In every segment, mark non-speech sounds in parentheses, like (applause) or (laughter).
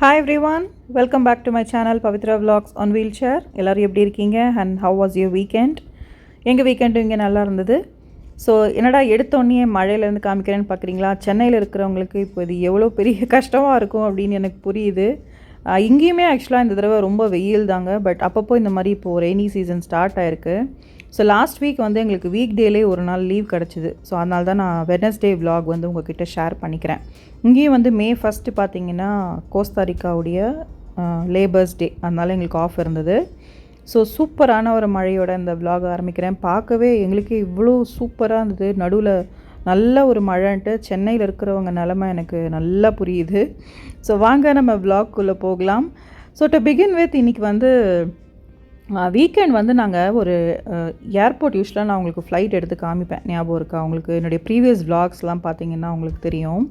Hi everyone welcome back to my channel Pavithra vlogs on wheelchair எல்லோரும் எப்படி இருக்கீங்க? And how was your weekend எங்கள் வீக்கெண்டும் இங்கே நல்லா இருந்தது. ஸோ என்னடா எடுத்தோடனே மழையிலேருந்து காமிக்கிறேன்னு பார்க்குறீங்களா சென்னையில் இருக்கிறவங்களுக்கு இப்போ இது எவ்வளோ பெரிய (laughs) கஷ்டமாக இருக்கும் அப்படின்னு எனக்கு புரியுது. இங்கேயுமே ஆக்சுவலாக இந்த தடவை ரொம்ப வெயில் தாங்க. பட் அப்பப்போ இந்த மாதிரி இப்போது ரெய்னி சீசன் ஸ்டார்ட் ஆயிருக்கு. ஸோ லாஸ்ட் வீக் வந்து எங்களுக்கு வீக் டேலே ஒரு நாள் லீவ் கிடச்சிது. ஸோ அதனால தான் நான் வெனஸ்டே விலாக் வந்து உங்ககிட்ட ஷேர் பண்ணிக்கிறேன். இங்கேயும் வந்து மே ஃபஸ்ட்டு பார்த்தீங்கன்னா கோஸ்தாரிக்காவுடைய லேபர்ஸ் டே அதனால எங்களுக்கு ஆஃப் இருந்தது. ஸோ சூப்பரான ஒரு மழையோட இந்த vlog ஆரம்பிக்கிறேன். பார்க்கவே எங்களுக்கு இவ்வளோ சூப்பராக இருந்தது. நடுவில் நல்ல ஒரு மழைன்ட்டு சென்னையில் இருக்கிறவங்க நிலமை எனக்கு நல்லா புரியுது. ஸோ வாங்க நம்ம vlog-குள்ளே போகலாம். ஸோ டு பிகின் வித் இன்னைக்கு வந்து வீக்கெண்ட் வந்து நாங்கள் ஒரு ஏர்போர்ட் யூஸ்வலாக நான் உங்களுக்கு ஃப்ளைட் எடுத்து காமிப்பேன். ஞாபகம் இருக்கா? உங்களுக்கு என்னுடைய ப்ரீவியஸ் vlogsலாம் பார்த்தீங்கன்னா உங்களுக்கு தெரியும்.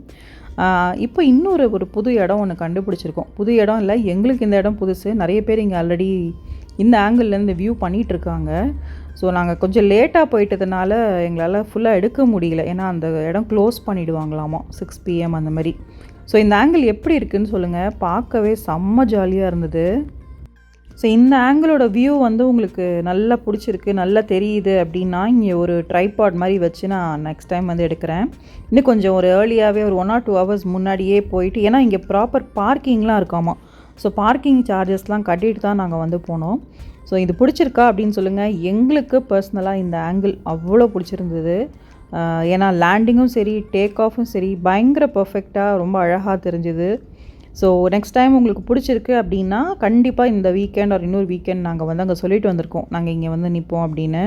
இப்போ இன்னொரு ஒரு புது இடம் ஒன்று கண்டுபிடிச்சிருக்கோம். புது இடம் இல்லை எங்களுக்கு இந்த இடம் புதுசு. நிறைய பேர் இங்கே ஆல்ரெடி இந்த ஆங்கிள்லேருந்து வியூ பண்ணிகிட்ருக்காங்க ஸோ நாங்கள் கொஞ்சம் லேட்டாக போயிட்டதுனால எங்களால் ஃபுல்லாக எடுக்க முடியல. ஏன்னா அந்த இடம் க்ளோஸ் பண்ணிவிடுவாங்களாமா சிக்ஸ் பிஎம் அந்த மாதிரி. ஸோ இந்த ஆங்கிள் எப்படி இருக்குதுன்னு சொல்லுங்கள் பார்க்கவே செம்ம ஜாலியாக இருந்தது. ஸோ இந்த ஆங்கிளோட வியூ வந்து உங்களுக்கு நல்லா பிடிச்சிருக்கு நல்லா தெரியுது அப்படின்னா இங்கே ஒரு ட்ரைபாட் மாதிரி வச்சு நான் நெக்ஸ்ட் டைம் வந்து எடுக்கிறேன். இன்னும் கொஞ்சம் ஒரு ஏர்லியாகவே ஒரு ஒன் ஆர் டூ ஹவர்ஸ் முன்னாடியே போயிட்டு ஏன்னா இங்கே ப்ராப்பர் பார்க்கிங்லாம் இருக்காமா? ஸோ பார்க்கிங் சார்ஜஸ்லாம் கட்டிட்டு தான் நாங்கள் வந்து போனோம். ஸோ இது பிடிச்சிருக்கா அப்படின்னு சொல்லுங்கள் எங்களுக்கு பர்சனலாக இந்த ஆங்கிள் அவ்வளோ பிடிச்சிருந்தது. ஏன்னா லேண்டிங்கும் சரி டேக் ஆஃபும் சரி பயங்கர பர்ஃபெக்டாக ரொம்ப அழகாக தெரிஞ்சுது. ஸோ நெக்ஸ்ட் டைம் உங்களுக்கு பிடிச்சிருக்கு அப்படின்னா கண்டிப்பாக இந்த வீக்கெண்ட் ஒரு இன்னொரு வீக்கெண்ட் நாங்கள் வந்து அங்கே சொல்லிட்டு வந்திருக்கோம். நாங்கள் இங்கே வந்து நிற்போம் அப்படின்னு.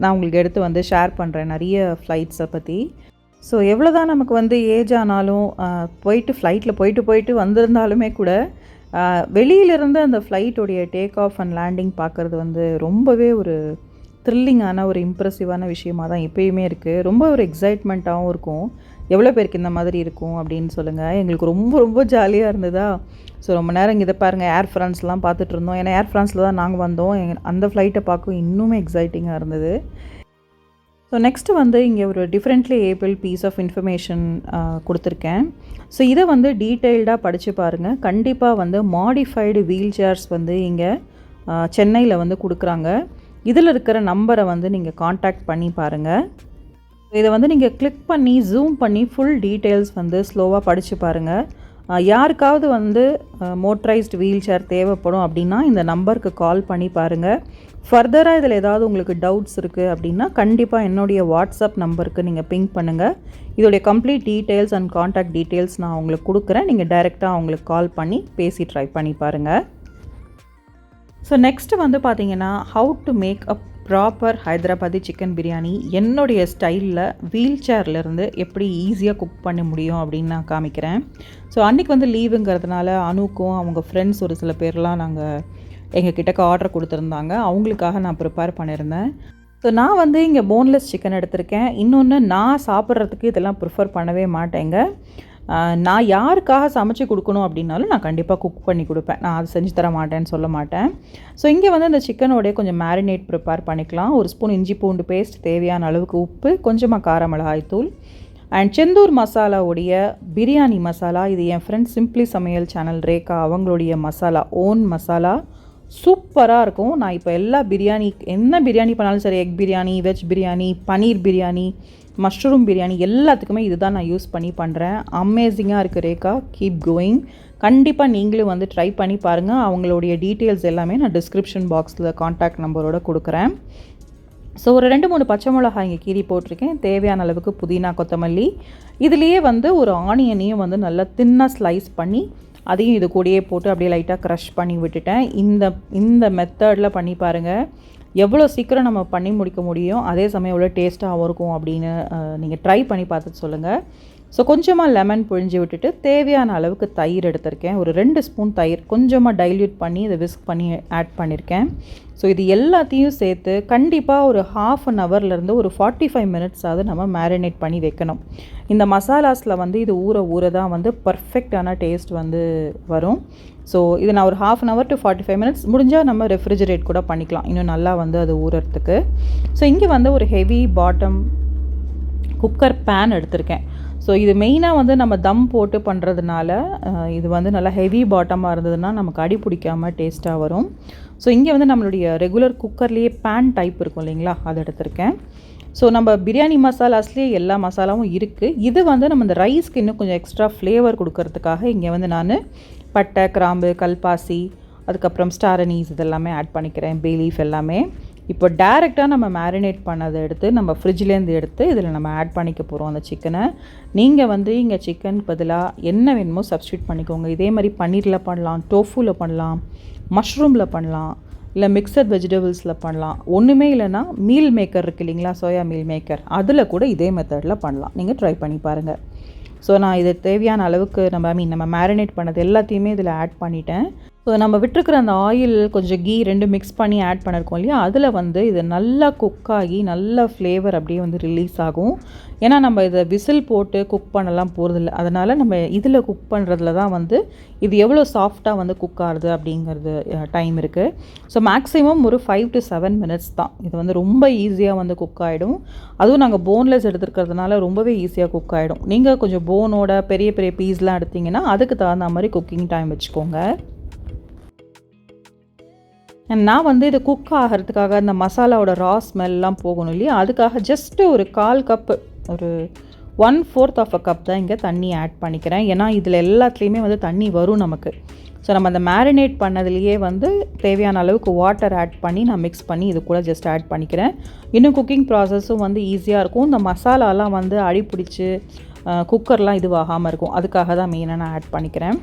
நான் உங்களுக்கு எடுத்து வந்து ஷேர் பண்ணுறேன் நிறைய ஃப்ளைட்ஸை பற்றி ஸோ எவ்வளோ தான் நமக்கு வந்து ஏஜ் ஆனாலும் போயிட்டு ஃப்ளைட்டில் போயிட்டு போயிட்டு வந்திருந்தாலுமே கூட வெளியிலிருந்து அந்த ஃப்ளைட்டோடைய டேக் ஆஃப் அண்ட் லேண்டிங் பார்க்குறது வந்து ரொம்பவே ஒரு த்ரில்லிங்கான ஒரு இம்ப்ரெசிவான விஷயமா தான் எப்பயுமே இருக்குது ரொம்ப ஒரு எக்ஸைட்மெண்ட்டாகவும் இருக்கும். எவ்வளோ பேருக்கு இந்த மாதிரி இருக்கும் அப்படின்னு சொல்லுங்கள் எங்களுக்கு ரொம்ப ரொம்ப ஜாலியாக இருந்ததா? ஸோ ரொம்ப நேரம் இங்கே இதை பாருங்கள் ஏர் ஃப்ரான்ஸ்லாம் பார்த்துட்டு இருந்தோம். ஏன்னா ஏர் ஃப்ரான்ஸில் தான் நாங்கள் வந்தோம். எங்க- அந்த ஃப்ளைட்டை பார்க்க இன்னுமே எக்ஸைட்டிங்காக இருந்தது. ஸோ நெக்ஸ்ட்டு வந்து இங்கே ஒரு differently abled piece of information கொடுத்துருக்கேன். ஸோ இதை வந்து டீட்டெயில்டாக படித்து பாருங்கள் கண்டிப்பாக வந்து மாடிஃபைடு வீல் சேர்ஸ் வந்து இங்கே சென்னையில் வந்து கொடுக்குறாங்க. இதில் இருக்கிற நம்பரை வந்து நீங்கள் காண்டாக்ட் பண்ணி பாருங்கள் இதை வந்து நீங்கள் கிளிக் பண்ணி ஜூம் பண்ணி ஃபுல் டீட்டெயில்ஸ் வந்து ஸ்லோவாக படித்து பாருங்கள் யாருக்காவது வந்து மோட்டரைஸ்டு வீல் சேர் தேவைப்படும் அப்படின்னா இந்த நம்பருக்கு கால் பண்ணி பாருங்கள் ஃபர்தராக இதில் ஏதாவது உங்களுக்கு டவுட்ஸ் இருக்குது அப்படின்னா கண்டிப்பாக என்னுடைய வாட்ஸ்அப் நம்பருக்கு நீங்கள் பிங்க் பண்ணுங்கள் இதோடைய complete details and contact details நான் உங்களுக்கு கொடுக்குறேன். நீங்கள் டைரெக்டாக அவங்களுக்கு கால் பண்ணி பேசி ட்ரை பண்ணி பாருங்கள் ஸோ நெக்ஸ்ட்டு வந்து பார்த்தீங்கன்னா how to make a proper Hyderabadi chicken biryani என்னுடைய ஸ்டைலில் வீல் சேர்லேருந்து எப்படி ஈஸியாக குக் பண்ண முடியும் அப்படின்னு நான் காமிக்கிறேன். ஸோ அன்றைக்கி வந்து லீவுங்கிறதுனால அனுக்கும் அவங்க ஃப்ரெண்ட்ஸ் ஒரு சில பேர்லாம் நாங்கள் எங்கள் கிட்டக்க ஆர்டர் கொடுத்துருந்தாங்க. அவங்களுக்காக நான் ப்ரிப்பேர் பண்ணியிருந்தேன். ஸோ நான் வந்து இங்கே போன்லெஸ் சிக்கன் எடுத்திருக்கேன். இன்னொன்று நான் சாப்பிட்றதுக்கு இதெல்லாம் ப்ரிஃபர் பண்ணவே மாட்டேங்க. நான் யாருக்காக சமைச்சு கொடுக்கணும் அப்படின்னாலும் நான் கண்டிப்பாக குக் பண்ணி கொடுப்பேன். நான் அது செஞ்சு தர மாட்டேன்னு சொல்ல மாட்டேன். ஸோ இங்கே வந்து இந்த சிக்கனோடைய கொஞ்சம் மேரினேட் ப்ரிப்பேர் பண்ணிக்கலாம். ஒரு ஸ்பூன் இஞ்சி பூண்டு பேஸ்ட் தேவையான அளவுக்கு உப்பு கொஞ்சமாக கார மிளகாய் தூள் அண்ட் செந்தூர் மசாலாவுடைய பிரியாணி மசாலா. இது என் friend simply Samayal channel Rekha அவங்களுடைய மசாலா ஓன் மசாலா. சூப்பராக இருக்கும். நான் இப்போ எல்லா பிரியாணி என்ன பிரியாணி பண்ணாலும் சரி egg biryani veg biryani paneer biryani mushroom biryani எல்லாத்துக்குமே இதுதான் நான் யூஸ் பண்ணி பண்ணுறேன் அமேசிங்காக இருக்குது ரேகா. கீப் கோயிங் கண்டிப்பாக நீங்களும் வந்து ட்ரை பண்ணி பாருங்கள் அவங்களுடைய டீட்டெயில்ஸ் எல்லாமே நான் டிஸ்கிரிப்ஷன் பாக்ஸில் காண்டாக்ட் நம்பரோட கொடுக்குறேன். ஸோ ஒரு ரெண்டு மூணு பச்சை மிளகாய் இங்கே கீரி போட்டிருக்கேன். தேவையான அளவுக்கு புதினா கொத்தமல்லி. இதுலேயே வந்து ஒரு ஆனியனையும் வந்து நல்லா தின்னாக ஸ்லைஸ் பண்ணி அதையும் இது கூடயே போட்டு அப்படியே லைட்டாக க்ரஷ் பண்ணி விட்டுட்டேன். இந்த இந்த மெத்தடில் பண்ணி பாருங்கள் எவ்வளோ சீக்கிரம் நம்ம பண்ணி முடிக்க முடியும் அதே சமயம் எவ்வளோ டேஸ்ட்டாகவும் இருக்கும் அப்படின்னு நீங்கள் ட்ரை பண்ணி பார்த்துட்டு சொல்லுங்கள் ஸோ கொஞ்சமாக லெமன் புழிஞ்சு விட்டுட்டு தேவையான அளவுக்கு தயிர் எடுத்திருக்கேன். ஒரு ரெண்டு ஸ்பூன் தயிர் கொஞ்சமாக டைல்யூட் பண்ணி இதை விஸ்க் பண்ணி ஆட் பண்ணியிருக்கேன் ஸோ இது எல்லாத்தையும் சேர்த்து கண்டிப்பாக ஒரு ஹாஃப் அன் ஹவர்லேருந்து ஒரு ஃபார்ட்டி ஃபைவ் மினிட்ஸாவது நம்ம மேரினேட் பண்ணி வைக்கணும். இந்த மசாலாஸில் வந்து இது ஊற ஊற தான் வந்து பர்ஃபெக்டான டேஸ்ட் வந்து வரும். ஸோ இது நான் ஒரு half an hour to forty five minutes முடிஞ்சால் நம்ம ரெஃப்ரிஜரேட் கூட பண்ணிக்கலாம். இன்னும் நல்லா வந்து அது ஊறுறதுக்கு ஸோ இங்கே வந்து ஒரு ஹெவி பாட்டம் குக்கர் பேன் எடுத்திருக்கேன். ஸோ இது மெயினாக வந்து நம்ம தம் போட்டு பண்ணுறதுனால இது வந்து நல்லா ஹெவி பாட்டமாக இருந்ததுன்னா நமக்கு அடி பிடிக்காமல் டேஸ்ட்டாக வரும். ஸோ இங்கே வந்து நம்மளுடைய ரெகுலர் குக்கர்லேயே பேன் டைப் இருக்கும் இல்லைங்களா? அது எடுத்திருக்கேன். ஸோ நம்ம பிரியாணி மசாலாஸ்லேயே எல்லா மசாலாவும் இருக்குது இது வந்து நம்ம இந்த ரைஸ்க்கு இன்னும் கொஞ்சம் எக்ஸ்ட்ரா ஃப்ளேவர் கொடுக்கறதுக்காக இங்கே வந்து நான் பட்டை கிராம்பு கல்பாசி அதுக்கப்புறம் ஸ்டாரனீஸ் இதெல்லாமே ஆட் பண்ணிக்கிறேன் பே லீஃப் எல்லாமே. இப்போ டேரெக்டாக நம்ம மேரினேட் பண்ணதை எடுத்து நம்ம ஃப்ரிட்ஜ்லேருந்து எடுத்து இதில் நம்ம ஆட் பண்ணிக்க போகிறோம் அந்த சிக்கனை நீங்கள் வந்து இங்கே சிக்கன் பதிலாக என்ன வேணுமோ சப்ஸ்டியூட் பண்ணிக்கோங்க. இதே மாதிரி பன்னீரில் பண்ணலாம் டோஃபூவில் பண்ணலாம் மஷ்ரூமில் பண்ணலாம் இல்லை மிக்சட் வெஜிடபிள்ஸில் பண்ணலாம். ஒன்றுமே இல்லைன்னா மீல் மேக்கர் இருக்கு இல்லைங்களா சோயா மீல் மேக்கர் அதில் கூட இதே மெத்தடில் பண்ணலாம். நீங்கள் ட்ரை பண்ணி பாருங்கள் ஸோ நான் இது தேவையான அளவுக்கு நம்ம ஐ மீன் நம்ம மேரினேட் பண்ணது எல்லாத்தையுமே இதில் ஆட் பண்ணிட்டேன். ஸோ நம்ம விட்டுருக்கிற அந்த ஆயில் கொஞ்சம் கீ ரெண்டு மிக்ஸ் பண்ணி ஆட் பண்ணியிருக்கோம் இல்லையா? அதில் வந்து இது நல்லா குக் ஆகி நல்ல ஃப்ளேவர் அப்படியே வந்து ரிலீஸ் ஆகும். ஏன்னா நம்ம இதை விசில் போட்டு குக் பண்ணலாம் போகிறதில்ல அதனால் நம்ம இதில் குக் பண்ணுறதுல தான் வந்து இது எவ்வளோ சாஃப்டாக வந்து குக் ஆகுது அப்படிங்கிறது டைம் இருக்குது ஸோ மேக்ஸிமம் ஒரு ஃபைவ் டு செவன் மினிட்ஸ் தான். இது வந்து ரொம்ப ஈஸியாக வந்து குக் ஆகிடும் அதுவும் நாங்கள் போன்லெஸ் எடுத்துருக்கிறதுனால ரொம்பவே ஈஸியாக குக் ஆகிடும் நீங்கள் கொஞ்சம் போனோட பெரிய பெரிய பீஸ்லாம் எடுத்தீங்கன்னா அதுக்கு தகுந்த மாதிரி குக்கிங் டைம் வச்சுக்கோங்க. நான் வந்து இது குக் ஆகிறதுக்காக அந்த மசாலாவோட ரா ஸ்மெல்லாம் போகணும் இல்லையா? அதுக்காக ஜஸ்ட்டு ஒரு கால் கப்பு ஒரு one fourth of a cup தான் இங்கே தண்ணி ஆட் பண்ணிக்கிறேன். ஏன்னா இதில் எல்லாத்துலேயுமே வந்து தண்ணி வரும் நமக்கு. ஸோ நம்ம அந்த மேரினேட் பண்ணதுலேயே வந்து தேவையான அளவுக்கு வாட்டர் ஆட் பண்ணி நான் மிக்ஸ் பண்ணி இது கூட ஜஸ்ட் ஆட் பண்ணிக்கிறேன். இன்னும் குக்கிங் ப்ராசஸும் வந்து ஈஸியாக இருக்கும். இந்த மசாலாலாம் வந்து அடிப்பிடிச்சி குக்கர்லாம் இதுவாகாமல் இருக்கும். அதுக்காக தான் மெயினாக நான் ஆட் பண்ணிக்கிறேன்.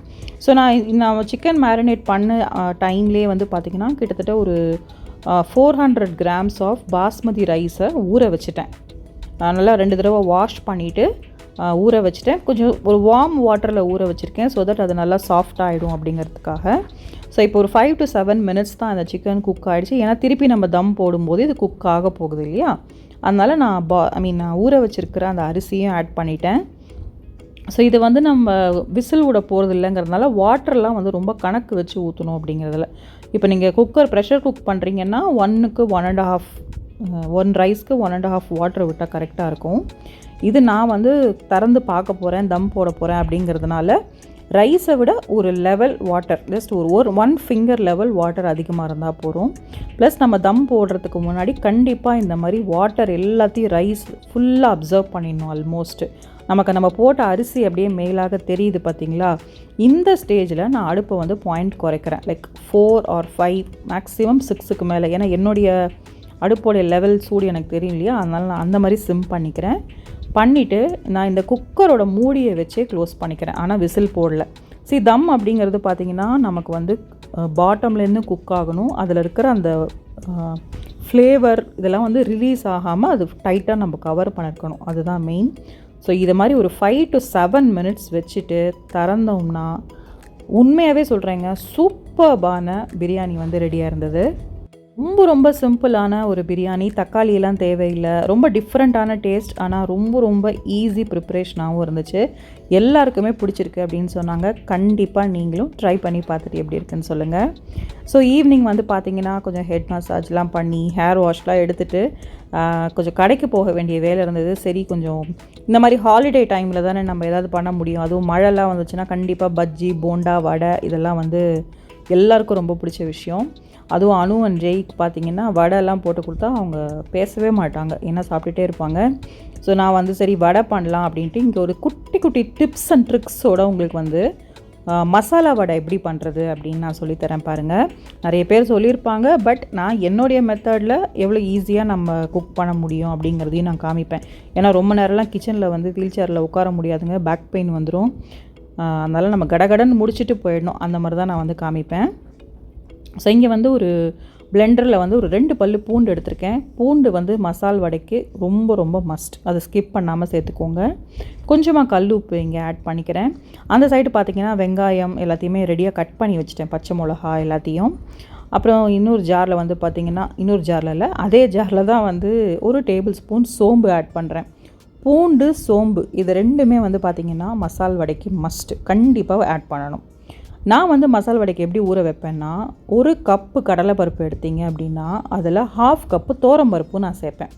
ஸோ நான் நான் சிக்கன் மேரினேட் பண்ண டைம்லேயே வந்து பார்த்திங்கன்னா கிட்டத்தட்ட ஒரு four hundred grams of basmati ரைஸை ஊற வச்சுட்டேன். நான் நல்லா ரெண்டு தடவை வாஷ் பண்ணிவிட்டு ஊற வச்சுட்டேன். கொஞ்சம் ஒரு வார்ம் வாட்டரில் ஊற வச்சுருக்கேன் ஸோ தட் அது நல்லா சாஃப்ட் ஆகிடும் அப்படிங்கிறதுக்காக. ஸோ இப்போ ஒரு ஃபைவ் டு செவன் மினிட்ஸ் தான் அந்த சிக்கன் குக் ஆகிடுச்சு ஏன்னா திருப்பி நம்ம தம் போடும்போது இது குக் ஆக போகுது இல்லையா? அதனால் நான் பா ஐ மீன் நான் ஊற வச்சுருக்கிற அந்த அரிசியும் ஆட் பண்ணிட்டேன். ஸோ இது வந்து நம்ம விசில் விட போகிறது இல்லைங்கிறதுனால வாட்டர்லாம் வந்து ரொம்ப கணக்கு வச்சு ஊற்றணும் அப்படிங்கிறதுல. இப்போ நீங்கள் குக்கர் ப்ரெஷர் குக் பண்ணுறீங்கன்னா ஒன்றுக்கு ஒன் அண்ட் ஹாஃப் ஒன் ரைஸ்க்கு ஒன் அண்ட் ஹாஃப் வாட்டர் விட்டால் கரெக்டாக இருக்கும். இது நான் வந்து திறந்து பார்க்க போகிறேன் தம் போட போகிறேன் அப்படிங்கிறதுனால ரைஸை விட ஒரு லெவல் வாட்டர் ஜஸ்ட் ஒரு ஒரு ஒன் ஃபிங்கர் லெவல் வாட்டர் அதிகமாக இருந்தால் போதும். ப்ளஸ் நம்ம தம் போடுறதுக்கு முன்னாடி கண்டிப்பாக இந்த மாதிரி வாட்டர் எல்லாத்தையும் ரைஸ் ஃபுல்லாக அப்சர்வ் பண்ணிடணும் ஆல்மோஸ்ட் நமக்கு நம்ம போட்ட அரிசி அப்படியே மேலாக தெரியுது பார்த்தீங்களா இந்த ஸ்டேஜில் நான் அடுப்பை வந்து பாயிண்ட் குறைக்கிறேன். Like four or five maximum சிக்ஸுக்கு மேலே. ஏன்னா என்னுடைய அடுப்போடைய லெவல் சூடு எனக்கு தெரியும் இல்லையா? அதனால் நான் அந்த மாதிரி சிம் பண்ணிக்கிறேன். பண்ணிவிட்டு நான் இந்த குக்கரோட மூடியை வச்சே க்ளோஸ் பண்ணிக்கிறேன். ஆனால் விசில் போடல. சி தம் அப்படிங்கிறது பார்த்தீங்கன்னா நமக்கு வந்து பாட்டம்லேருந்து குக் ஆகணும். அதில் இருக்கிற அந்த ஃப்ளேவர் இதெல்லாம் வந்து ரிலீஸ் ஆகாமல் அது டைட்டாக நம்ம கவர் பண்ணிருக்கணும். அதுதான் மெயின் ஸோ இதை மாதிரி ஒரு ஃபைவ் டு செவன் மினிட்ஸ் வச்சுட்டு திறந்தோம்னா உண்மையாகவே சொல்கிறேங்க சூப்பர்பான பிரியாணி வந்து ரெடியாக இருந்தது. ரொம்ப ரொம்ப சிம்பிளான ஒரு பிரியாணி. தக்காளியெல்லாம் தேவையில்லை. ரொம்ப டிஃப்ரெண்ட்டான டேஸ்ட் ஆனால் ரொம்ப ரொம்ப ஈஸி ப்ரிப்ரேஷனாகவும் இருந்துச்சு. எல்லாருக்குமே பிடிச்சிருக்கு அப்படின்னு சொன்னாங்க. கண்டிப்பாக நீங்களும் ட்ரை பண்ணி பார்த்துட்டு எப்படி இருக்குன்னு சொல்லுங்கள் ஸோ ஈவினிங் வந்து பார்த்தீங்கன்னா கொஞ்சம் ஹெட் மசாஜ்லாம் பண்ணி ஹேர் வாஷ்லாம் எடுத்துகிட்டு கொஞ்சம் கடைக்கு போக வேண்டிய வேலை இருந்தது. சரி கொஞ்சம் இந்த மாதிரி ஹாலிடே டைமில் தானே நம்ம ஏதாவது பண்ண முடியும். அதுவும் மழைலாம் வந்துச்சுன்னா கண்டிப்பாக பஜ்ஜி போண்டா வடை இதெல்லாம் வந்து எல்லாருக்கும் ரொம்ப பிடிச்ச விஷயம். அதுவும் அனு அண்ட் ஜெய்க்கு பார்த்தீங்கன்னா வடைலாம் போட்டு கொடுத்தா அவங்க பேசவே மாட்டாங்க. ஏன்னா சாப்பிட்டுட்டே இருப்பாங்க. ஸோ நான் வந்து சரி வடை பண்ணலாம் அப்படின்ட்டு இங்கே ஒரு குட்டி குட்டி டிப்ஸ் அண்ட் ட்ரிக்ஸோட உங்களுக்கு வந்து மசாலா வடை எப்படி பண்ணுறது அப்படின்னு நான் சொல்லித்தரேன் பாருங்கள் நிறைய பேர் சொல்லியிருப்பாங்க பட் நான் என்னுடைய மெத்தடில் எவ்வளோ ஈஸியாக நம்ம குக் பண்ண முடியும் அப்படிங்கிறதையும் நான் காமிப்பேன். ஏன்னா ரொம்ப நேரம்லாம் கிச்சனில் வந்து வீல் சேரில் உட்கார முடியாதுங்க. பேக் பெயின் வந்துடும் அதனால் நம்ம கடகடன்னு முடிச்சுட்டு போயிடணும். அந்த மாதிரி தான் நான் வந்து காமிப்பேன். ஸோ இங்கே வந்து ஒரு பிளெண்டரில் வந்து ஒரு ரெண்டு பல்லு பூண்டு எடுத்திருக்கேன். பூண்டு வந்து மசால் வடைக்கு ரொம்ப ரொம்ப மஸ்ட் அதை ஸ்கிப் பண்ணாமல் சேர்த்துக்கோங்க. கொஞ்சமாக கல் உப்பு இங்கே ஆட் பண்ணிக்கிறேன். அந்த சைடு பார்த்திங்கன்னா வெங்காயம் எல்லாத்தையுமே ரெடியாக கட் பண்ணி வச்சுட்டேன். பச்சை மிளகா எல்லாத்தையும். அப்புறம் இன்னொரு ஜாரில் வந்து பார்த்திங்கன்னா இன்னொரு ஜாரில் இல்லை அதே ஜாரில் தான் வந்து ஒரு டேபிள் ஸ்பூன் சோம்பு ஆட் பண்ணுறேன் பூண்டு சோம்பு இது ரெண்டுமே வந்து பார்த்திங்கன்னா மசால் வடைக்கு மஸ்ட் கண்டிப்பாக ஆட் பண்ணணும். நான் வந்து மசால் வடைக்கு எப்படி ஊற வைப்பேன்னா ஒரு கப்பு கடலைப்பருப்பு எடுத்தீங்க அப்படின்னா அதில் ஹாஃப் கப்பு தோரம்பருப்பு நான் சேர்ப்பேன்.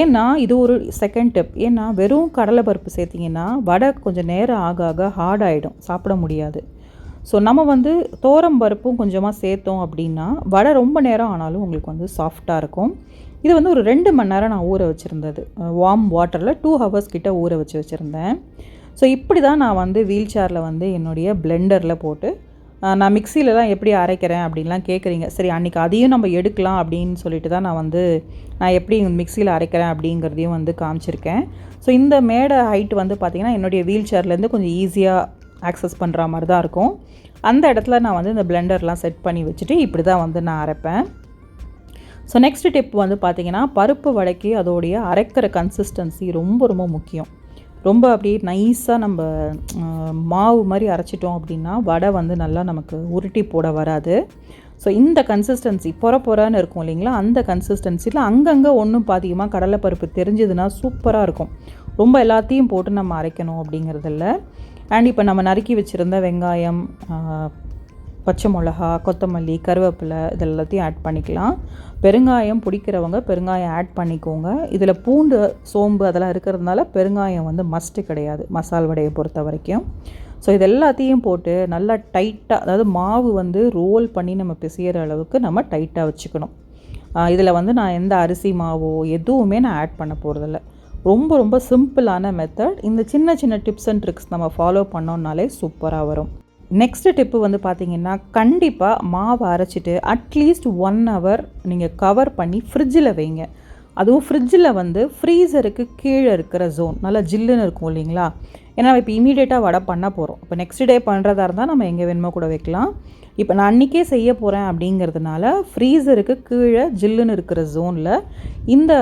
ஏன்னா இது ஒரு செகண்ட் டிப் ஏன்னா வெறும் கடலைப்பருப்பு சேர்த்திங்கன்னா வடை கொஞ்சம் நேரம் ஆக ஆக ஹார்ட் ஆகிடும் சாப்பிட முடியாது. ஸோ நம்ம வந்து தோரம் பருப்பும் கொஞ்சமாக சேர்த்தோம் அப்படின்னா வடை ரொம்ப நேரம் ஆனாலும் உங்களுக்கு வந்து சாஃப்டாக இருக்கும். இது வந்து ஒரு ரெண்டு மணி நேரம் நான் ஊற வச்சுருந்தது. வார்ம் வாட்டரில் டூ ஹவர்ஸ் கிட்ட ஊற வச்சு வச்சுருந்தேன். ஸோ இப்படி தான் நான் வந்து வீல் சேரில் வந்து என்னுடைய பிளெண்டரில் போட்டு நான் மிக்சிலலாம் எப்படி அரைக்கிறேன் அப்படின்லாம் கேட்குறீங்க சரி அன்றைக்கி அதையும் நம்ம எடுக்கலாம் அப்படின்னு சொல்லிட்டு தான் நான் வந்து நான் எப்படி மிக்சியில் அரைக்கிறேன் அப்படிங்கிறதையும் வந்து காமிச்சிருக்கேன். ஸோ இந்த மேடை ஹைட் வந்து பார்த்திங்கன்னா என்னுடைய வீல் சேர்லேருந்து கொஞ்சம் ஈஸியாக ஆக்சஸ் பண்ணுற மாதிரி தான் இருக்கும். அந்த இடத்துல நான் வந்து இந்த பிளெண்டர்லாம் செட் பண்ணி வச்சுட்டு இப்படி தான் வந்து நான் அரைப்பேன். ஸோ நெக்ஸ்ட் டிப் வந்து பார்த்திங்கன்னா பருப்பு வடைக்கு அதோடைய அரைக்கிற கன்சிஸ்டன்சி ரொம்ப ரொம்ப முக்கியம். ரொம்ப அப்படியே நைஸாக நம்ம மாவு மாதிரி அரைச்சிட்டோம் அப்படின்னா வடை வந்து நல்லா நமக்கு உருட்டி போட வராது. ஸோ இந்த கன்சிஸ்டன்சி பொற பொறான்னு இருக்கும் இல்லைங்களா? அந்த கன்சிஸ்டன்சியில் அங்கங்கே ஒன்றும் பாதிகமாக கடலைப்பருப்பு தெரிஞ்சதுன்னா சூப்பராக இருக்கும். ரொம்ப எல்லாத்தையும் போட்டு நம்ம அரைக்கணும் அப்படிங்கிறதில்ல. அண்ட் இப்போ நம்ம நறுக்கி வச்சுருந்த வெங்காயம் பச்சை மிளகா கொத்தமல்லி கருவேப்பிலை இது எல்லாத்தையும் ஆட் பண்ணிக்கலாம். பெருங்காயம் பிடிக்கிறவங்க பெருங்காயம் ஆட் பண்ணிக்கோங்க. இதில் பூண்டு சோம்பு அதெல்லாம் இருக்கிறதுனால பெருங்காயம் வந்து மஸ்ட்டு கிடையாது மசால் வடையை பொறுத்த வரைக்கும். ஸோ இது எல்லாத்தையும் போட்டு நல்லா டைட்டாக அதாவது மாவு வந்து ரோல் பண்ணி நம்ம பிசையிற அளவுக்கு நம்ம டைட்டாக வச்சுக்கணும். இதில் வந்து நான் எந்த அரிசி மாவோ எதுவுமே நான் ஆட் பண்ண போகிறதில்ல ரொம்ப ரொம்ப சிம்பிளான மெத்தட் இந்த சின்ன சின்ன டிப்ஸ் அண்ட் ட்ரிக்ஸ் நம்ம ஃபாலோ பண்ணோம்னாலே சூப்பராக வரும். நெக்ஸ்ட் டிப்பு வந்து பார்த்தீங்கன்னா கண்டிப்பாக மாவு அரைச்சிட்டு அட்லீஸ்ட் ஒன் ஹவர் நீங்கள் கவர் பண்ணி ஃப்ரிட்ஜில் வைங்க. அதுவும் ஃப்ரிட்ஜில் வந்து ஃப்ரீசருக்கு கீழே இருக்கிற ஜோன் நல்லா ஜில்லுன்னு இருக்கும் இல்லைங்களா? ஏன்னா இப்போ இமீடியட்டாக வடை பண்ண போகிறோம் இப்போ நெக்ஸ்ட் டே பண்ணுறதா இருந்தால் நம்ம எங்கே வேணுமோ கூட வைக்கலாம். இப்போ நான் அன்றைக்கே செய்ய போகிறேன் அப்படிங்கிறதுனால ஃப்ரீசருக்கு கீழே ஜில்லுன்னு இருக்கிற ஜோனில் இந்த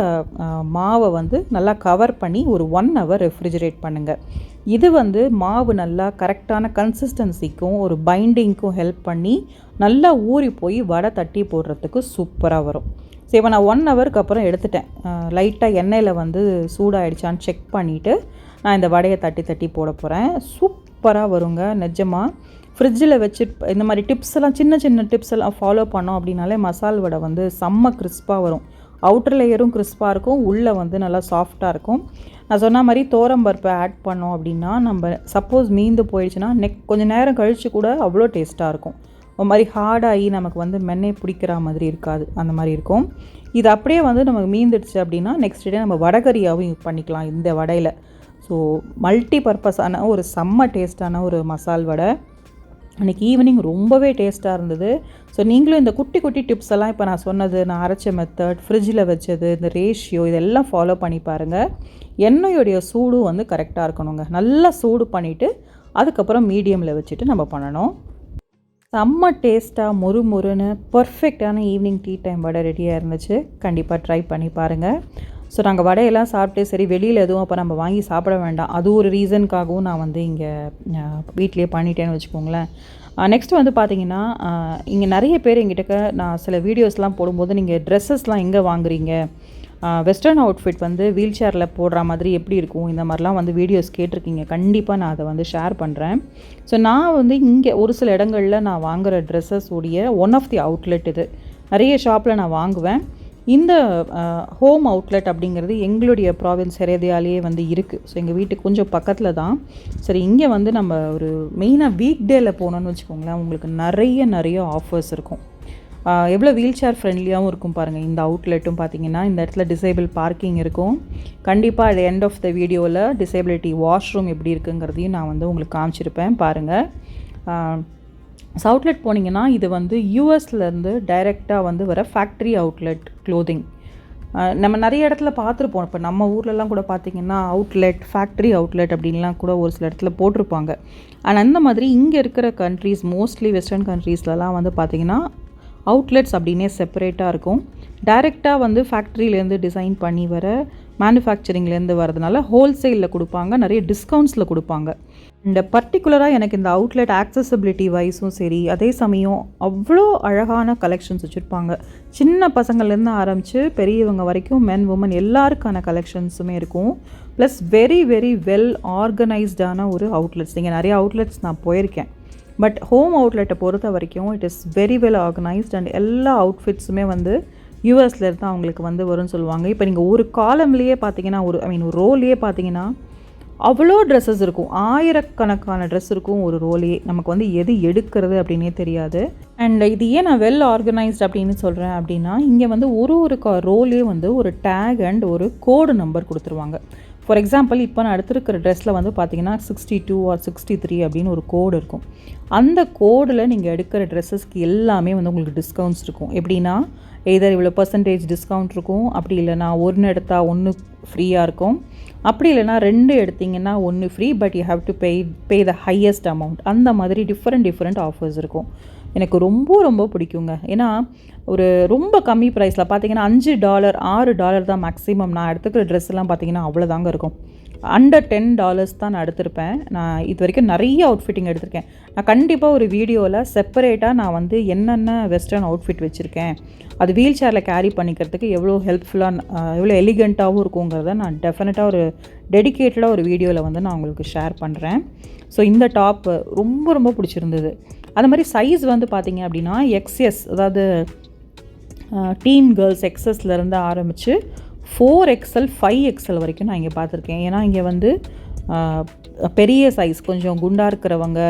மாவை வந்து நல்லா கவர் பண்ணி ஒரு ஒன் ஹவர் ரெஃப்ரிஜரேட் பண்ணுங்கள் இது வந்து மாவு நல்லா கரெக்டான கன்சிஸ்டன்சிக்கும் ஒரு பைண்டிங்க்கும் ஹெல்ப் பண்ணி நல்லா ஊறி போய் வடை தட்டி போடுறதுக்கு சூப்பராக வரும். சரி இப்போ நான் ஒன் ஹவருக்கு அப்புறம் எடுத்துட்டேன். லைட்டாக எண்ணெயில் வந்து சூடாகிடுச்சான்னு செக் பண்ணிவிட்டு நான் இந்த வடையை தட்டி தட்டி போட போகிறேன் சூப்பராக வருங்க நிஜமாக ஃப்ரிட்ஜில் வச்சு இந்த மாதிரி டிப்ஸ் எல்லாம் சின்ன சின்ன டிப்ஸ் எல்லாம் ஃபாலோ பண்ணோம் அப்படின்னாலே மசால் வடை வந்து செம்ம கிறிஸ்பாக வரும். அவுட்டர் லேயரும் கிறிஸ்பாக இருக்கும். உள்ளே வந்து நல்லா சாஃப்டாக இருக்கும். நான் சொன்ன மாதிரி தோரம்பருப்பை ஆட் பண்ணோம் அப்படின்னா நம்ம சப்போஸ் மீந்து போயிடுச்சுன்னா நெக் கொஞ்சம் நேரம் கழித்து கூட அவ்வளோ டேஸ்ட்டாக இருக்கும். ஒரு மாதிரி ஹார்டாகி நமக்கு வந்து மென்னை பிடிக்கிற மாதிரி இருக்காது. அந்த மாதிரி இருக்கும். இது அப்படியே வந்து நமக்கு மீந்துடுச்சு அப்படின்னா நெக்ஸ்ட் டே நம்ம வடகரியாகவும் யூஸ் பண்ணிக்கலாம் இந்த வடையில். ஸோ மல்டி பர்பஸான ஒரு செம்ம டேஸ்டான ஒரு மசால் வடை. அன்றைக்கி ஈவினிங் ரொம்பவே டேஸ்ட்டாக இருந்தது. ஸோ நீங்களும் இந்த குட்டி குட்டி டிப்ஸ் எல்லாம் இப்போ நான் சொன்னது நான் அரைச்ச மெத்தட் ஃப்ரிட்ஜில் வச்சது இந்த ரேஷியோ இதெல்லாம் ஃபாலோ பண்ணி பாருங்கள் எண்ணெயோடைய சூடும் வந்து கரெக்டாக இருக்கணுங்க. நல்லா சூடு பண்ணிவிட்டு அதுக்கப்புறம் மீடியமில் வச்சுட்டு நம்ம பண்ணணும். செம்ம டேஸ்ட்டாக மொறு மொறுன்னு பர்ஃபெக்டான ஈவினிங் டீ டைம் வடை ரெடியாக இருந்துச்சு. கண்டிப்பாக ட்ரை பண்ணி பாருங்கள் ஸோ நாங்கள் வடையெல்லாம் சாப்பிட்டு சரி வெளியில் எதுவும் அப்போ நம்ம வாங்கி சாப்பிட வேண்டாம். அது ஒரு ரீசனுக்காகவும் நான் வந்து இங்கே வீட்லேயே பண்ணிட்டேன்னு வச்சுக்கோங்களேன். நெக்ஸ்ட் வந்து பார்த்தீங்கன்னா இங்கே நிறைய பேர் எங்கிட்ட நான் சில வீடியோஸ்லாம் போடும்போது நீங்கள் ட்ரெஸ்ஸஸ்லாம் எங்கே வாங்குறீங்க? வெஸ்டர்ன் அவுட்ஃபிட் வந்து வீல் சேரில் போடுற மாதிரி எப்படி இருக்கும்? இந்த மாதிரிலாம் வந்து வீடியோஸ் கேட்டிருக்கீங்க. கண்டிப்பாக நான் அதை வந்து ஷேர் பண்ணுறேன் ஸோ நான் வந்து இங்கே ஒரு சில இடங்களில் நான் வாங்குகிற ட்ரெஸ்ஸஸ் உடைய ஒன் ஆஃப் தி அவுட்லெட் இது. நிறைய ஷாப்பில் நான் வாங்குவேன். இந்த ஹோம் அவுட்லெட் அப்படிங்கிறது எங்களுடைய ப்ராவின்ஸ் ஹெரேதியாலேயே வந்து இருக்குது ஸோ எங்கள் வீட்டுக்கு கொஞ்சம் பக்கத்தில் தான். சரி இங்கே வந்து நம்ம ஒரு மெயினாக வீக் டேயில் போனோம்னு வச்சுக்கோங்களேன் உங்களுக்கு நிறைய நிறைய ஆஃபர்ஸ் இருக்கும். எவ்வளோ வீல் சேர் ஃப்ரெண்ட்லியாகவும் இருக்கும் பாருங்கள் இந்த அவுட்லெட்டும் பார்த்தீங்கன்னா இந்த இடத்துல டிசேபிள் பார்க்கிங் இருக்கும். கண்டிப்பாக அது எண்ட் ஆஃப் த வீடியோவில் டிசேபிலிட்டி வாஷ்ரூம் எப்படி இருக்குங்கிறதையும் நான் வந்து உங்களுக்கு காமிச்சிருப்பேன். பாருங்கள் அவுட்லெட் போனீங்கன்னா இது வந்து யூஎஸ்லேருந்து டைரெக்டாக வந்து வர ஃபேக்ட்ரி அவுட்லெட் க்ளோதிங் நம்ம நிறைய இடத்துல பார்த்துருப்போம். இப்போ நம்ம ஊர்லலாம் கூட பார்த்தீங்கன்னா அவுட்லெட் ஃபேக்ட்ரி அவுட்லெட் அப்படின்லாம் கூட ஒரு சில இடத்துல போட்டிருப்பாங்க. ஆனால் அந்த மாதிரி இங்கே இருக்கிற கண்ட்ரீஸ் மோஸ்ட்லி வெஸ்டர்ன் கண்ட்ரீஸ்லலாம் வந்து பார்த்தீங்கன்னா அவுட்லெட்ஸ் அப்படின்னே செப்பரேட்டாக இருக்கும். டைரெக்டாக வந்து ஃபேக்ட்ரியிலேருந்து டிசைன் பண்ணி வர மேனுஃபேக்சரிங்லேருந்து வரதுனால ஹோல்சேலில் கொடுப்பாங்க. நிறைய டிஸ்கவுண்ட்ஸில் கொடுப்பாங்க. இந்த பர்டிகுலராக எனக்கு இந்த அவுட்லெட் ஆக்சசபிலிட்டி வைஸும் சரி அதே சமயம் அவ்வளோ அழகான கலெக்ஷன்ஸ் வச்சுருப்பாங்க. சின்ன பசங்கள்லேருந்து ஆரம்பித்து பெரியவங்க வரைக்கும் மென் உமன் எல்லாருக்கான கலெக்ஷன்ஸுமே இருக்கும். ப்ளஸ் வெரி வெரி வெல் ஆர்கனைஸ்டான ஒரு அவுட்லெட்ஸ் இங்கே நிறைய அவுட்லெட்ஸ் நான் போயிருக்கேன். பட் ஹோம் அவுட்லெட்டை பொறுத்த வரைக்கும் it is very well organised and எல்லா அவுட்ஃபிட்ஸுமே வந்து யூஎஸ்லேருந்து அவங்களுக்கு வந்து வரும்னு சொல்லுவாங்க. இப்போ நீங்கள் ஒரு காலம்லேயே பார்த்தீங்கன்னா ஒரு ஐ மீன் ஒரு ரோல்லையே பார்த்தீங்கன்னா அவ்வளோ ட்ரெஸ்ஸஸ் இருக்கும். ஆயிரக்கணக்கான ட்ரெஸ் இருக்கும் ஒரு ரோலே நமக்கு வந்து எது எடுக்கிறது அப்படின்னே தெரியாது. அண்ட் இது ஏன் நான் வெல் ஆர்கனைஸ்ட் அப்படின்னு சொல்கிறேன் அப்படின்னா இங்கே வந்து ஒரு ஒரு கா ரோலே வந்து ஒரு டேக் அண்ட் ஒரு கோடு நம்பர் கொடுத்துருவாங்க. ஃபார் எக்ஸாம்பிள் இப்போ நான் எடுத்துருக்கிற ட்ரெஸ்ஸில் வந்து பார்த்தீங்கன்னா sixty two or sixty three அப்படின்னு ஒரு கோடு இருக்கும். அந்த கோடில் நீங்கள் எடுக்கிற ட்ரெஸ்ஸஸ்க்கு எல்லாமே வந்து உங்களுக்கு டிஸ்கவுண்ட்ஸ் இருக்கும். எப்படின்னா எதர் இவ்வளோ பர்சன்டேஜ் டிஸ்கவுண்ட் இருக்கும் அப்படி இல்லைனா ஒன்று எடுத்தால் ஒன்று ஃப்ரீயாக இருக்கும். அப்படி இல்லைனா ரெண்டு எடுத்திங்கன்னா ஒன்று free but you have to pay pay the highest amount அந்த மாதிரி டிஃப்ரெண்ட் டிஃப்ரெண்ட் ஆஃபர்ஸ் இருக்கும். எனக்கு ரொம்ப ரொம்ப பிடிக்குங்க. ஏன்னா ஒரு ரொம்ப கம்மி ப்ரைஸில் பார்த்தீங்கன்னா அஞ்சு டாலர் ஆறு டாலர் தான் மேக்ஸிமம் நான் எடுத்துக்கிற ட்ரெஸ்லாம் பார்த்தீங்கன்னா அவ்வளோதாங்க இருக்கும். அண்டர் டென் டாலர்ஸ் தான் நான் எடுத்திருப்பேன். நான் இது வரைக்கும் நிறைய அவுட்ஃபிட்டிங் எடுத்திருக்கேன். நான் கண்டிப்பாக ஒரு வீடியோவில் செப்பரேட்டாக நான் வந்து என்னென்ன வெஸ்டர்ன் அவுட்ஃபிட் வச்சுருக்கேன் அது வீல் சேரில் கேரி பண்ணிக்கிறதுக்கு எவ்வளோ ஹெல்ப்ஃபுல்லாக எவ்வளோ எலிகண்ட்டாகவும் இருக்குங்கிறத நான் டெஃபினட்டாக ஒரு டெடிக்கேட்டடாக ஒரு வீடியோவில் வந்து நான் உங்களுக்கு ஷேர் பண்ணுறேன் ஸோ இந்த டாப் ரொம்ப ரொம்ப பிடிச்சிருந்தது. அது மாதிரி சைஸ் வந்து பார்த்தீங்க அப்படின்னா எக்ஸ்எஸ் அதாவது டீன் கேர்ள்ஸ் எக்ஸஸ்லேருந்து ஆரம்பித்து ஃபோர் எக்ஸல் ஃபைவ் எக்ஸல் வரைக்கும் நான் இங்கே பார்த்துருக்கேன். ஏன்னா இங்கே வந்து பெரிய சைஸ் கொஞ்சம் குண்டாக இருக்கிறவங்க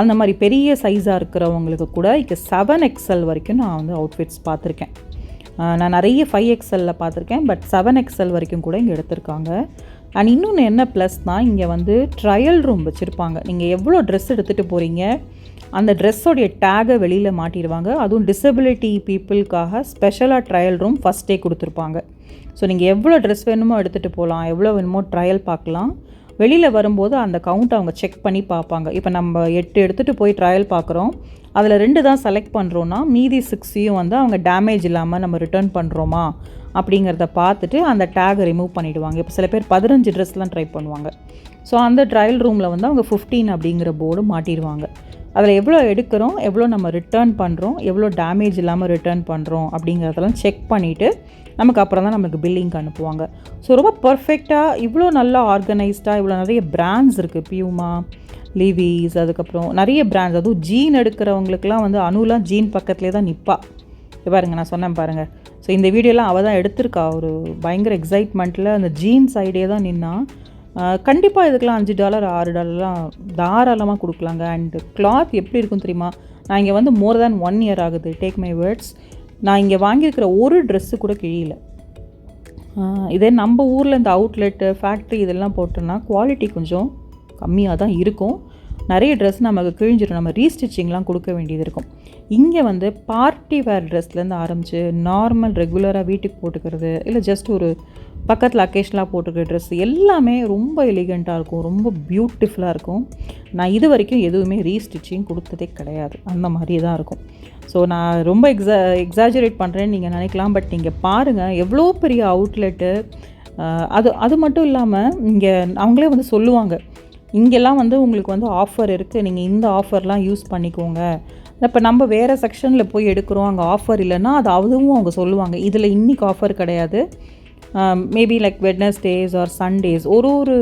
அந்த மாதிரி பெரிய சைஸாக இருக்கிறவங்களுக்கு கூட இங்கே செவன் எக்ஸல் வரைக்கும் நான் வந்து அவுட்ஃபிட்ஸ் பார்த்துருக்கேன். நான் நிறைய ஃபைவ் எக்ஸலில் பார்த்துருக்கேன் பட் செவன் எக்ஸல் வரைக்கும் கூட இங்கே எடுத்திருக்காங்க. அண்ட் இன்னொன்று என்ன ப்ளஸ்னால் இங்கே வந்து ட்ரையல் ரூம் வச்சுருப்பாங்க. நீங்கள் எவ்வளோ ட்ரெஸ் எடுத்துகிட்டு போகிறீங்க அந்த ட்ரெஸ்ஸோடைய டேகை வெளியில் மாட்டிடுவாங்க. அதுவும் டிசபிலிட்டி பீப்புளுக்காக ஸ்பெஷலாக ட்ரையல் ரூம் ஃபஸ்ட்டே கொடுத்துருப்பாங்க. ஸோ நீங்கள் எவ்வளோ ட்ரெஸ் வேணுமோ எடுத்துகிட்டு போகலாம் எவ்வளோ வேணுமோ ட்ரையல் பார்க்கலாம். வெளியில் வரும்போது அந்த கவுண்ட் அவங்க செக் பண்ணி பார்ப்பாங்க. இப்போ நம்ம எட்டு எடுத்துகிட்டு போய் ட்ரையல் பார்க்குறோம். அதில் ரெண்டு தான் செலக்ட் பண்ணுறோன்னா மீதி சிக்ஸையும் வந்து அவங்க டேமேஜ் இல்லாமல் நம்ம ரிட்டர்ன் பண்ணுறோமா அப்படிங்கிறத பார்த்துட்டு அந்த டேக் ரிமூவ் பண்ணிவிடுவாங்க இப்போ சில பேர் பதினஞ்சு ட்ரெஸ்லாம் ட்ரை பண்ணுவாங்க. ஸோ அந்த ட்ரையல் ரூமில் வந்து அவங்க ஃபிஃப்டீன் அப்படிங்கிற போர்டு மாட்டிடுவாங்க. அதில் எவ்வளோ எடுக்கிறோம் எவ்வளோ நம்ம ரிட்டர்ன் பண்ணுறோம் எவ்வளோ டேமேஜ் இல்லாமல் ரிட்டர்ன் பண்ணுறோம் அப்படிங்கிறதெல்லாம் செக் பண்ணிவிட்டு நமக்கு அப்புறம் தான் நமக்கு பில்லிங்க்கு அனுப்புவாங்க. ஸோ ரொம்ப பர்ஃபெக்டாக இவ்வளோ நல்லா ஆர்கனைஸ்டாக இவ்வளோ நிறைய பிராண்ட்ஸ் இருக்குது பியூமா லிவிஸ் அதுக்கப்புறம் நிறைய பிராண்ட்ஸ் அதுவும் ஜீன் எடுக்கிறவங்களுக்குலாம் வந்து அணுலாம் ஜீன் பக்கத்துலேயே தான் நிற்பா பாருங்க நான் சொன்னேன் பாருங்கள் ஸோ இந்த வீடியோலாம் அவள் தான் எடுத்திருக்கா. ஒரு பயங்கர எக்ஸைட்மெண்ட்டில் அந்த ஜீன் சைடே தான் நின்னா கண்டிப்பாக இதுக்கெலாம் அஞ்சு டாலர் ஆறு டாலர்லாம் தாராளமாக கொடுக்கலாங்க. அண்டு கிளாத் எப்படி இருக்கும் தெரியுமா? நான் இங்கே வந்து மோர் தேன் ஒன் இயர் ஆகுது. டேக் மை வேர்ட்ஸ் நான் இங்கே வாங்கியிருக்கிற ஒரு ட்ரெஸ்ஸு கூட கிழியல. இதே நம்ம ஊரில் இந்த அவுட்லெட்டு ஃபேக்ட்ரி இதெல்லாம் போட்டோன்னா குவாலிட்டி கொஞ்சம் கம்மியாக தான் இருக்கும். நிறைய ட்ரெஸ் நமக்கு கிழிஞ்சிடும் நம்ம ரீஸ்டிச்சிங்லாம் கொடுக்க வேண்டியது இருக்கும். இங்கே வந்து பார்ட்டி வேர் ட்ரெஸ்லேருந்து ஆரம்பித்து நார்மல் ரெகுலராக வீட்டுக்கு போட்டுக்கிறது இல்லை ஜஸ்ட் ஒரு பக்கத்தில் அக்கேஷனலாக போட்டுக்கிற ட்ரெஸ் எல்லாமே ரொம்ப எலிகண்ட்டாக இருக்கும் ரொம்ப பியூட்டிஃபுல்லாக இருக்கும். நான் இது வரைக்கும் எதுவுமே ரீஸ்டிச்சிங் கொடுத்ததே கிடையாது. அந்த மாதிரி தான் இருக்கும். ஸோ நான் ரொம்ப எக்ஸா எக்ஸாஜரேட் பண்ணுறேன்னு நீங்கள் நினைக்கலாம் பட் நீங்கள் பாருங்கள் எவ்வளோ பெரிய அவுட்லெட்டு அது அது மட்டும் இல்லாமல் இங்கே அவங்களே வந்து சொல்லுவாங்க இங்கெல்லாம் வந்து உங்களுக்கு வந்து ஆஃபர் இருக்குது நீங்கள் இந்த ஆஃபர்லாம் யூஸ் பண்ணிக்கோங்க. இப்போ நம்ம வேறு செக்ஷனில் போய் எடுக்கிறோம் அங்கே ஆஃபர் இல்லைன்னா அது அதுவும் அவங்க சொல்லுவாங்க இதில் இன்றைக்கி ஆஃபர் கிடையாது. Maybe like Wednesdays or Sundays ஒரு ஒரு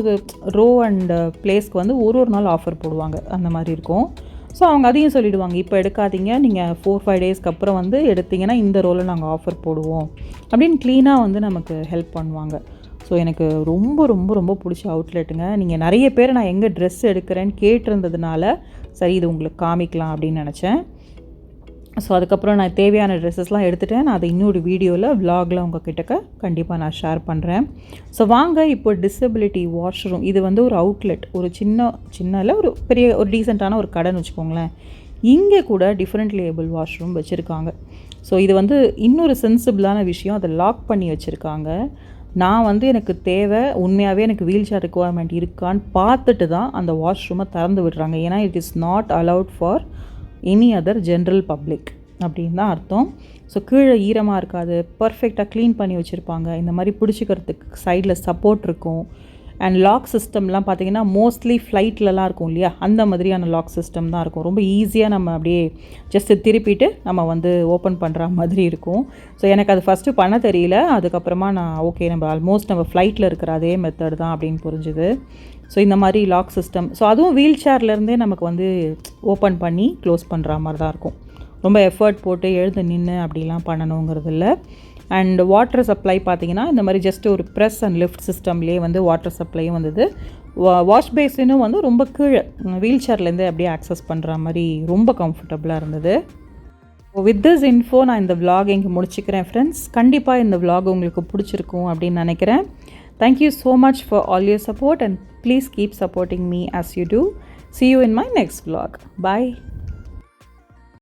ரோ அண்ட் பிளேஸ்க்கு வந்து ஒரு ஒரு நாள் ஆஃபர் போடுவாங்க. அந்த மாதிரி இருக்கும். ஸோ அவங்க அதையும் சொல்லிவிடுவாங்க இப்போ எடுக்காதீங்க. நீங்கள் ஃபோர் ஃபைவ் டேஸ்க்கு அப்புறம் வந்து எடுத்திங்கன்னா இந்த ரோலில் நாங்கள் ஆஃபர் போடுவோம். அப்படின்னு க்ளீனாக வந்து நமக்கு ஹெல்ப் பண்ணுவாங்க. ஸோ எனக்கு ரொம்ப ரொம்ப ரொம்ப பிடிச்ச அவுட்லெட்டுங்க நீங்கள் நிறைய பேர் நான் எங்கே ட்ரெஸ் எடுக்கிறேன்னு கேட்டிருந்ததுனால சரி இது உங்களுக்கு காமிக்கலாம் அப்படின்னு நினச்சேன். ஸோ அதுக்கப்புறம் நான் தேவையான ட்ரெஸ்ஸஸ்லாம் எடுத்துகிட்டேன் நான் அதை இன்னொரு வீடியோவில் விலாகில் உங்கள் கிட்டக்க கண்டிப்பாக நான் ஷேர் பண்ணுறேன் ஸோ வாங்க இப்போ டிசபிலிட்டி வாஷ்ரூம் இது வந்து ஒரு அவுட்லெட் ஒரு சின்ன சின்னல ஒரு பெரிய ஒரு டீசெண்டான ஒரு கடைன்னு வச்சுக்கோங்களேன். இங்கே கூட டிஃப்ரெண்ட் லேபிள் வாஷ்ரூம் வச்சுருக்காங்க. ஸோ இது வந்து இன்னொரு சென்சிபிளான விஷயம். அதை லாக் பண்ணி வச்சுருக்காங்க. நான் வந்து எனக்கு தேவை உண்மையாகவே எனக்கு வீல் சேர் ரெக்குவயர்மெண்ட் இருக்கான்னு பார்த்துட்டு தான் அந்த வாஷ்ரூமை திறந்து விடுறாங்க. ஏன்னா it is not allowed for any other general public அப்படின்னு தான் அர்த்தம். ஸோ கீழே ஈரமாக இருக்காது. பர்ஃபெக்டாக க்ளீன் பண்ணி வச்சுருப்பாங்க. இந்த மாதிரி பிடிச்சிக்கிறதுக்கு சைடில் சப்போர்ட் இருக்கும். அண்ட் லாக் சிஸ்டம்லாம் பார்த்தீங்கன்னா மோஸ்ட்லி ஃப்ளைட்லலாம் இருக்கும் இல்லையா? அந்த மாதிரியான லாக் சிஸ்டம் தான் இருக்கும். ரொம்ப ஈஸியாக நம்ம அப்படியே ஜஸ்ட்டு திருப்பிட்டு நம்ம வந்து ஓப்பன் பண்ணுற மாதிரி இருக்கும். ஸோ எனக்கு அது ஃபஸ்ட்டு பண்ண தெரியல. அதுக்கப்புறமா நான் ஓகே நம்ம ஆல்மோஸ்ட் நம்ம ஃப்ளைட்டில் இருக்கிற அதே மெத்தட் தான் அப்படின்னு புரிஞ்சுது. ஸோ இந்த மாதிரி லாக் சிஸ்டம் ஸோ அதுவும் வீல் சேர்லேருந்தே நமக்கு வந்து ஓப்பன் பண்ணி க்ளோஸ் பண்ணுற மாதிரி தான் இருக்கும். ரொம்ப எஃபர்ட் போட்டு எழுந்து நின்று அப்படிலாம் பண்ணணுங்கிறது இல்லை அண்ட் வாட்டர் சப்ளை பார்த்தீங்கன்னா இந்த மாதிரி ஜஸ்ட் ஒரு ப்ரெஸ் அண்ட் லிஃப்ட் சிஸ்டம்லேயே வந்து வாட்டர் சப்ளையும் வந்தது. வாஷ் பேஸினும் வந்து ரொம்ப கீழே வீல் சேர்லேருந்து அப்படியே ஆக்சஸ் பண்ணுற மாதிரி ரொம்ப கம்ஃபர்டபுளாக இருந்தது. வித் திஸ் இன்ஃபோ நான் இந்த விலாக் இங்கே முடிச்சுக்கிறேன் ஃப்ரெண்ட்ஸ் கண்டிப்பாக இந்த விலாக் உங்களுக்கு பிடிச்சிருக்கும் அப்படின்னு நினைக்கிறேன். Thank you so much for all your support and Please keep supporting me as you do. See you in my next vlog. Bye.